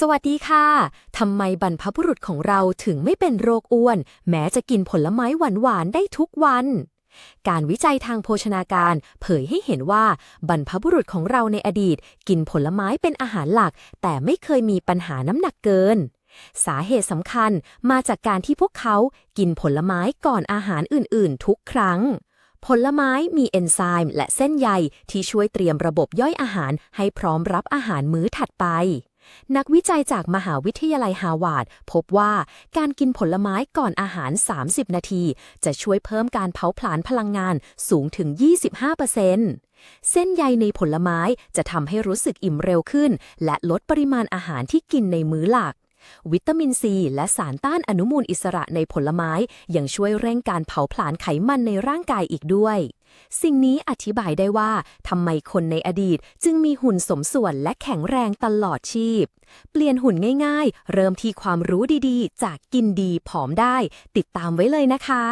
สวัสดีค่ะ ทำไมบรรพบุรุษของเราถึงไม่เป็นโรคอ้วน แม้จะกินผลไม้หวานๆได้ทุกวัน การวิจัยทางโภชนาการ เผยให้เห็นว่าบรรพบุรุษของเราในอดีต กินผลไม้เป็นอาหารหลัก แต่ไม่เคยมีปัญหาน้ำหนักเกิน สาเหตุสำคัญมาจากการที่พวกเขากินผลไม้ก่อนอาหารอื่นๆ ทุกครั้งผลไม้มีเอนไซม์และเส้นใยที่ช่วยเตรียมระบบย่อยอาหารให้พร้อมรับอาหารมื้อถัดไป นักวิจัยจากมหาวิทยาลัยฮาวาดพบว่าการกินผลไม้ก่อนอาหาร 30 นาที จะช่วยเพิ่มการเผาผลาญพลังงานสูงถึง 25%เส้นใยในผลไม้จะทำให้รู้สึกอิ่มเร็วขึ้น และลดปริมาณอาหารที่กินในมื้อหลัก วิตามินซี และสารต้านอนุมูลอิสระในผลไม้ยังช่วยเร่งการเผาผลาญไขมันในร่างกายอีกด้วย สิ่งนี้อธิบายได้ว่าทำไมคนในอดีตจึงมีหุ่นสมส่วนและแข็งแรงตลอดชีพ เปลี่ยนหุ่นง่ายๆ เริ่มที่ความรู้ดีๆ จากกินดีผอมได้ ติดตามไว้เลยนะคะ